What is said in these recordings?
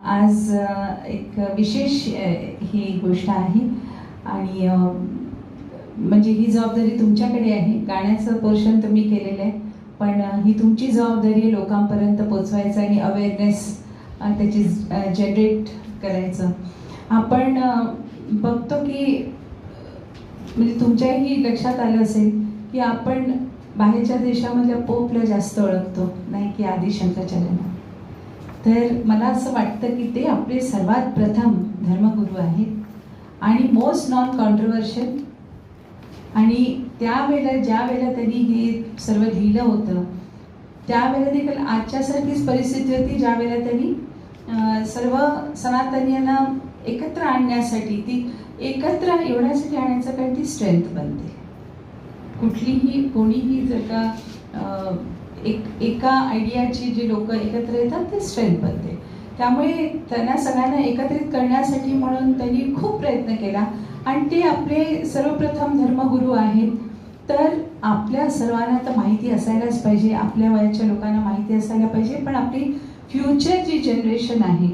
आज एक विशेष ही गोष्ट आहे. आणि म्हणजे ही जबाबदारी तुमच्याकडे आहे. गाण्याचं पोर्शन तुम्ही केलेलं आहे. पण ही तुमची जबाबदारी आहे लोकांपर्यंत पोचवायचं आणि अवेअरनेस त्याची जनरेट करायचं. आपण बघतो की म्हणजे तुमच्याही लक्षात आलं असेल की आपण बाहेरच्या देशामधल्या पोपला जास्त ओळखतो नाही की आदिशंकरचार्यांना तर मला असं वाटतं की ते आपले सर्वात प्रथम धर्मगुरू आहेत. आणि मोस्ट नॉन कॉन्ट्रोवर्शियल आणि त्यावेळेला ज्या वेळेला त्यांनी हे सर्व लिहिलं होतं त्यावेळेला देखील आजच्यासारखीच परिस्थिती होती ज्या वेळेला त्यांनी सर्व सनातनीयांना एकत्र आणण्यासाठी ती एकत्र एवढ्यासाठी आणण्याचं कारण ती स्ट्रेंथ बनते. कुठलीही कोणीही जर का एक एका आयडियाची जी लोक एकत्र येतात ते स्ट्रेंथ बनते. त्यामुळे त्यांना सगळ्यांना एकत्रित करण्यासाठी म्हणून त्यांनी खूप प्रयत्न केला. आणि ते आपले सर्वप्रथम धर्मगुरू आहेत. तर आपल्या सर्वांना तर माहिती असायलाच पाहिजे आपल्या वयाच्या लोकांना माहिती असायला पाहिजे पण आपली फ्युचर जी जनरेशन आहे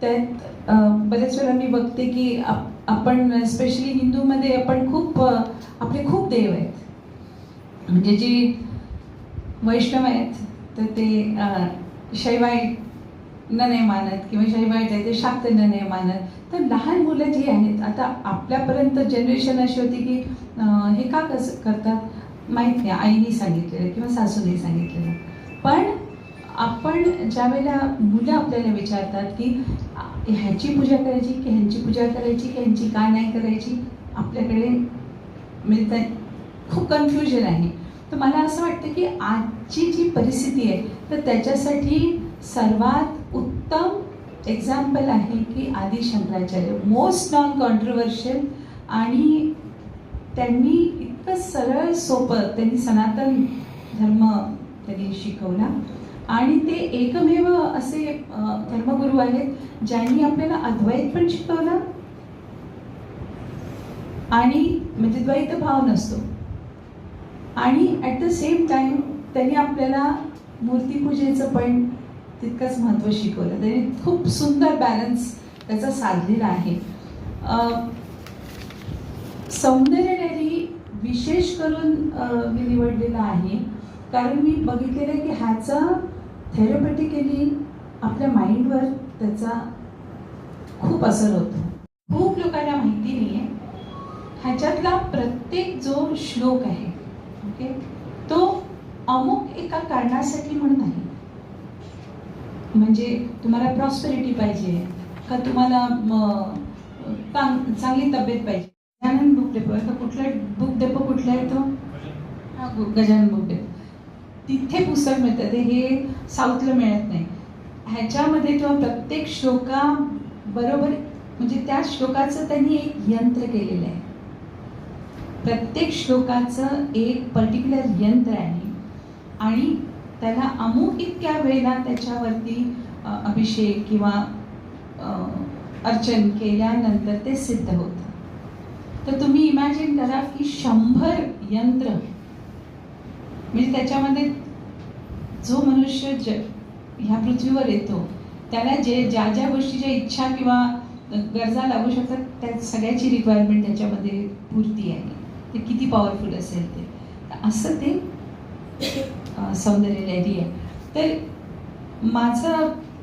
त्यात बरेच वेळा मी बघते की आप- आपण स्पेशली हिंदूमध्ये आपण खूप आपले खूप देव आहेत. म्हणजे जी वैष्णव आहेत तर ते अं, न नाही मानत किंवा शैवाईट आहे ते शाक्त न नाही मानत तर लहान मुलं जी आहेत आता आपल्यापर्यंत जनरेशन अशी होती की हे का कसं करतात? माहीत नाही आईने सांगितलेलं किंवा सासूने सांगितलेलं. पण आपण ज्या वेळेला मुलं आपल्याला विचारतात की ह्याची पूजा करायची की ह्यांची पूजा करायची की ह्यांची का नाही करायची? आपल्याकडे म्हणजे खूप कन्फ्युजन आहे. तर मला असं वाटतं की आजची जी परिस्थिती आहे तर त्याच्यासाठी सर्वात उत्तम एक्झाम्पल आहे की आदि शंकराचार्य. मोस्ट नॉन कॉन्ट्रोवर्शियल आणि त्यांनी इतकं सरळ सोपं त्यांनी सनातन धर्म त्यांनी शिकवला. आणि ते एकमेव असे धर्मगुरू आहेत ज्यांनी आपल्याला अद्वैत पण शिकवलं. आणि म्हणजे द्वैत भाव नसतो. आणि ॲट द सेम टाईम त्यांनी आपल्याला मूर्तीपूजेचं पण तितकंच महत्त्व शिकवलं. त्यांनी खूप सुंदर बॅलन्स त्याचा साधलेला आहे. सौंदर्य सौंदर्यलहरी विशेष करून मी निवडलेला आहे. कारण मी बघितलेलं आहे की ह्याचा थेरपॅटिकली आपल्या माइंडवर त्याचा खूप असर होतो. खूप लोकांना माहिती नाही आहे ह्याच्यातला प्रत्येक जो श्लोक आहे ओके? तो अमुक एका कारणासाठी म्हणून आहे. म्हणजे तुम्हाला प्रॉस्पेरिटी पाहिजे का तुम्हाला चांगली तब्येत पाहिजे? गजानन बुक डेपो का कुठला बुक डेपो कुठला आहे तो? हा गजानन बुक डेपो तिथे पुस्तक मिळतं ते हे साऊथला मिळत नाही. ह्याच्यामध्ये किंवा प्रत्येक श्लोका बरोबर म्हणजे त्या श्लोकाचं त्यांनी एक यंत्र केलेलं आहे. प्रत्येक श्लोकाचं एक पर्टिक्युलर यंत्र आहे. आणि त्याला अमुक इतक्या वेळेला त्याच्यावरती अभिषेक किंवा अर्चन केल्यानंतर ते सिद्ध होतं. तर तुम्ही इमॅजिन करा की शंभर यंत्र म्हणजे त्याच्यामध्ये जो मनुष्य ज ह्या पृथ्वीवर येतो त्याला जे ज्या ज्या गोष्टीच्या इच्छा किंवा गरजा लागू शकतात त्या सगळ्याची रिक्वायरमेंट त्याच्यामध्ये पूर्ती आहे. ते किती पॉवरफुल असेल ते. तर असं ते सौंदर्य लहरी आहे. तर माझा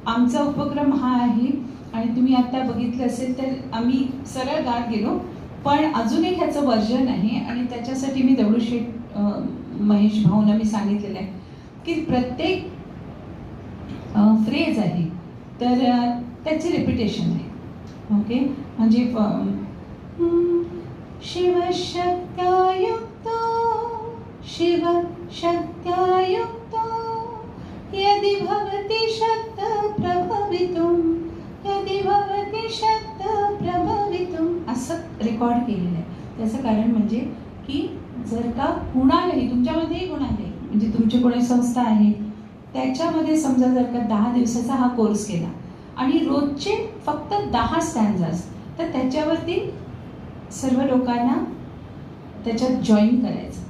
आमचा उपक्रम हा आहे आणि तुम्ही आत्ता बघितलं असेल तर आम्ही सरळ गात गेलो पण अजून एक ह्याचं वर्जन आहे आणि त्याच्यासाठी मी दगडूशेठ महेश भाऊंना मी सांगितलेलं आहे की प्रत्येक फ्रेज आहे तर त्याचे रिपिटेशन आहे. ओके म्हणजे शिवशक्त्यायुक्तो शिव शक्त्यायुक्त यदि भवति शक्त प्रभवितुम् यदि भवति शक्त प्रभवितुम् असं रेकॉर्ड केलेलं आहे. त्याचं कारण म्हणजे की जर का कुणालाही तुमच्यामध्येही कुणालाही म्हणजे तुमची कोणी संस्था आहे त्याच्यामध्ये समजा जर का दहा दिवसाचा हा कोर्स केला आणि रोजचे फक्त दहा स्टँडर्स तर त्याच्यावरती सर्व लोकांना त्याच्यात जॉईन करायचं.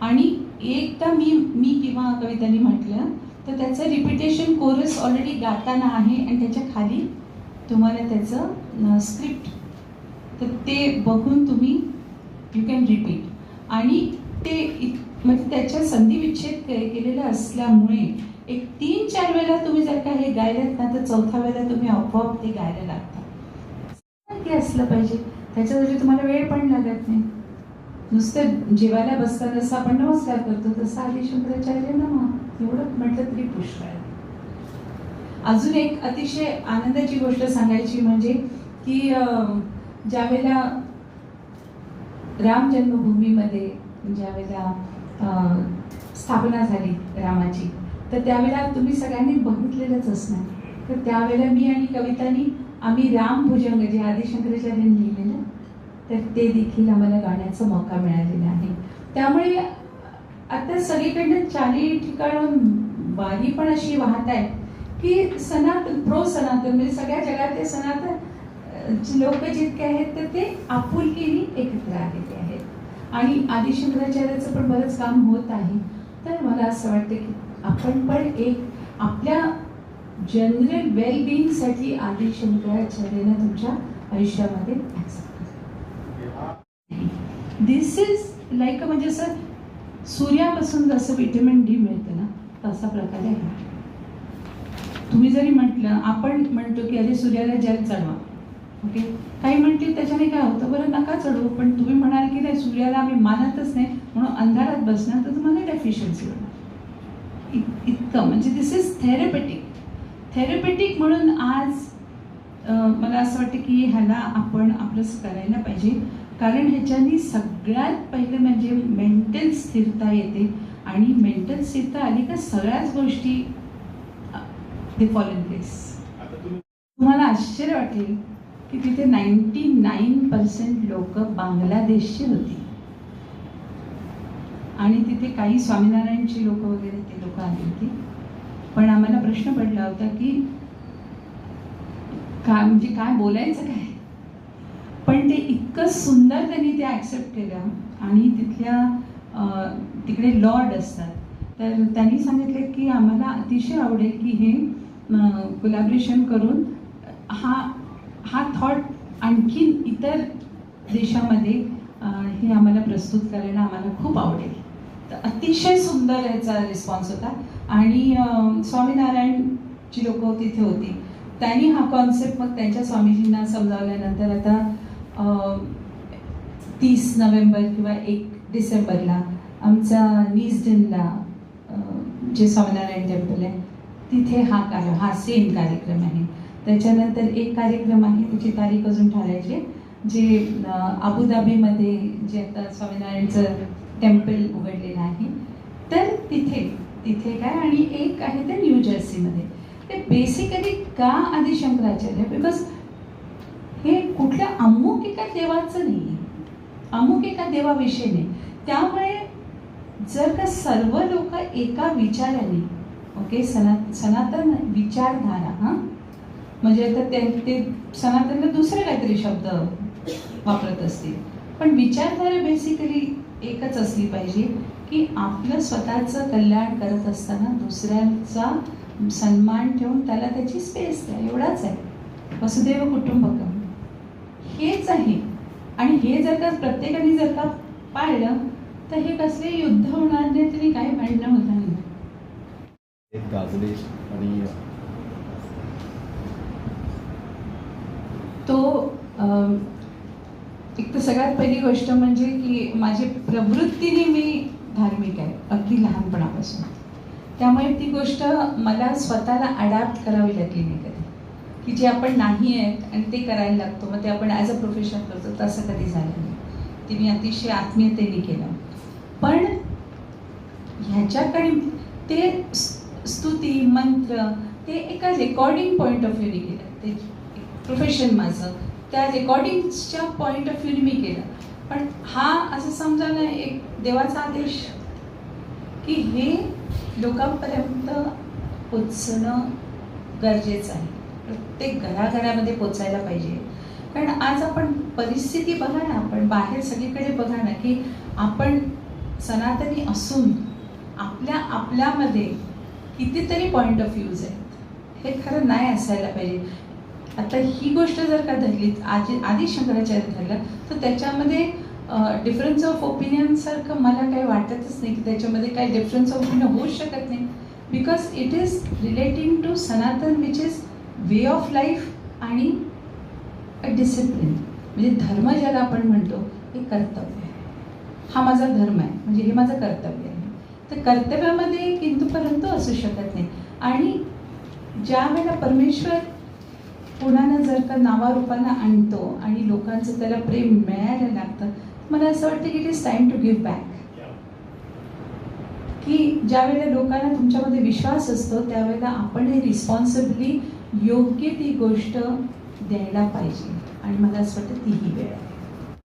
आणि एकदा मी मी किंवा कवितांनी म्हटलं तर त्याचं रिपिटेशन कोरस ऑलरेडी गाताना आहे आणि त्याच्याखाली तुम्हाला त्याचं स्क्रिप्ट तर ते बघून तुम्ही यू कॅन रिपीट आणि ते म्हणजे त्याच्या संधिविच्छेद के- केलेलं असल्यामुळे एक तीन चार वेळेला तुम्ही जर का हे गायलात ना तर चौथ्या वेळेला तुम्ही आपोआप ते गायला लागता. ते असलं पाहिजे. त्याच्यासाठी तुम्हाला वेळ पण लागत नाही. नुसतं जेवायला बसता जसं आपण नमस्कार करतो तसं आधी शंकराचार्य नमा. एवढं म्हटलं तरी पुष्कळ आहे. अजून एक अतिशय आनंदाची गोष्ट सांगायची म्हणजे की ज्यावेळेला राम जन्मभूमीमध्ये ज्यावेळेला स्थापना झाली रामाची तर त्यावेळेला तुम्ही सगळ्यांनी बघितलेलंच असणार. तर त्यावेळेला मी आणि कवितानी आम्ही राम भुजंग जे आदिशंकराचार्यांनी लिहिलेलं तर ते देखील आम्हाला गाण्याचा मौका मिळालेला आहे. त्यामुळे आता सगळीकडनं चारी ठिकाणून वारी पण अशी वाहत आहे की सनातन प्रो सनातन म्हणजे सगळ्या जगातले सनातन लोक जितके आहेत तर ते आपुलकीने एकत्र आलेले आहेत. आणि आदिशंकराचार्याचं पण बरंच काम होत आहे. तर मला असं वाटतं की आपण पण एक आपल्या जनरल वेलबिईंगसाठी आदिशंकराचार्यांना तुमच्या आयुष्यामध्ये दिस इज लाईक म्हणजे असं सूर्यापासून जसं विटॅमिन डी मिळतं ना तसा प्रकार आहे तुम्ही जरी म्हटलं आपण म्हणतो की अरे सूर्याला जल चढवा ओके काही म्हणतील त्याच्याने काय होतं? बरं नका चढवू पण तुम्ही म्हणाल की नाही सूर्याला आम्ही मानतच नाही म्हणून अंधारात बसणार तर तुम्हाला डेफिशियन्सी होणार. इतकं म्हणजे दिस इज थेरपेटिक थेरपेटिक म्हणून आज मला असं वाटतं की ह्याला आपण आपलंच करायला पाहिजे. कारण ह्याच्यानी सगळ्यात पहिलं म्हणजे मेंटल स्थिरता येते आणि मेंटल स्थिरता आली का सगळ्याच गोष्टी ते फॉलो इन प्लेस तुम्हाला आश्चर्य वाटेल की तिथे नाईन्टी नाईन पर्सेंट लोक बांगलादेशची होती. आणि तिथे काही स्वामीनारायणची लोक वगैरे ते लोक आली होती. पण आम्हाला प्रश्न पडला होता की काय म्हणजे काय बोलायचं काय? पण ते इतकं सुंदर त्यांनी ते ॲक्सेप्ट केलं आणि तिथल्या तिकडे लॉर्ड असतात. तर त्यांनी सांगितलं की आम्हाला अतिशय आवडेल की हे कोलॅबरेशन करून हा हा थॉट आणखीन इतर देशामध्ये हे आम्हाला प्रस्तुत करायला आम्हाला खूप आवडेल. तर अतिशय सुंदर याचा रिस्पॉन्स होता. आणि स्वामीनारायणची लोक तिथे होती. त्यांनी हा कॉन्सेप्ट मग त्यांच्या स्वामीजींना समजावल्यानंतर आता तीस नोव्हेंबर किंवा एक डिसेंबरला आमचा नीजडनला अं, जे स्वामीनारायण टेम्पल आहे तिथे हा कार्य हा सेम कार्यक्रम आहे. त्याच्यानंतर एक कार्यक्रम आहे त्याची तारीख अजून ठरायची जे अबुधाबीमध्ये जे आता स्वामीनारायणचं टेम्पल उघडलेलं आहे तर तिथे तिथे काय आणि एक आहे ते न्यू जर्सीमध्ये ते बेसिकली का आधी शंकराचार्य बिकॉज हे कुठल्या अमुक एका देवाचं नाही आहे अमुक एका देवाविषयी नाही. त्यामुळे जर का सर्व लोक एका विचाराने ओके सना सनातन विचारधारा हां? म्हणजे आता ते ते सनातनला दुसरे काहीतरी शब्द वापरत असतील. पण विचारधारा बेसिकली एकच असली पाहिजे. की आपलं स्वतःचं कल्याण करत असताना दुसऱ्यांचा सन्मान ठेवून त्याला त्याची स्पेस द्या. एवढाच आहे. वसुदैव कुटुंबकम हेच आहे. आणि हे जर का प्रत्येकाने जर का पाळलं तर हे कसले युद्ध होणार नाही तरी काही भांडणं होणार नाही. एक गाजले आणि तो एक तर सगळ्यात पहिली गोष्ट म्हणजे की माझी प्रवृत्तीने मी आहे अगदी लहानपणापासून. त्यामुळे ती गोष्ट मला स्वतःला अडॅप्ट करावी लागली नाही कधी. की जे आपण नाही आहेत आणि ते करायला लागतो मग ते आपण ॲज अ प्रोफेशन करतो तसं कधी झालं नाही. ते मी अतिशय आत्मीयतेने केलं. पण ह्याच्याकडे ते स्तुती मंत्र ते एका रेकॉर्डिंग पॉईंट ऑफ व्ह्यूने केलं. ते प्रोफेशन माझं. त्या रेकॉर्डिंगच्या पॉईंट ऑफ व्ह्यूने मी केलं. पण हा असं समजा ना एक देवाचा आदेश की हे लोकांपर्यंत पोचणं गरजेचं आहे. प्रत्येक घराघरामध्ये पोचायला पाहिजे. कारण आज आपण परिस्थिती बघा ना आपण बाहेर सगळीकडे बघा ना की आपण सनातनी असून आपल्या आपल्यामध्ये कितीतरी पॉईंट ऑफ व्ह्यूज आहेत. हे खरं नाही असायला पाहिजे. आता ही गोष्ट जर का धरली आधी आधी शंकराचार्य धरलं तर त्याच्यामध्ये डिफरन्स ऑफ ओपिनियनसारखं मला काही वाटतच नाही की त्याच्यामध्ये काही डिफरन्स ऑफ ओपिनियन होऊ शकत नाही. Because it is relating to Sanatan which is way of life आणि अ डिसिप्लिन म्हणजे धर्म ज्याला आपण म्हणतो हे कर्तव्य आहे. हा माझा धर्म आहे. म्हणजे हे माझं कर्तव्य आहे. तर कर्तव्यामध्ये किंतुपर्यंत असू शकत नाही. आणि ज्या वेळेला परमेश्वर पुन्हा जर का नावारूपानं आणतो आणि लोकांचं त्याला प्रेम मिळायला लागतं मला असं वाटतं की it is time to give back की ज्या वेळेला लोकांना तुमच्यामध्ये विश्वास असतो त्यावेळेला आपण हे रिस्पॉन्सिबली योग्य ती गोष्ट द्यायला पाहिजे. आणि मला असं वाटतं ती ही वेळ. आहे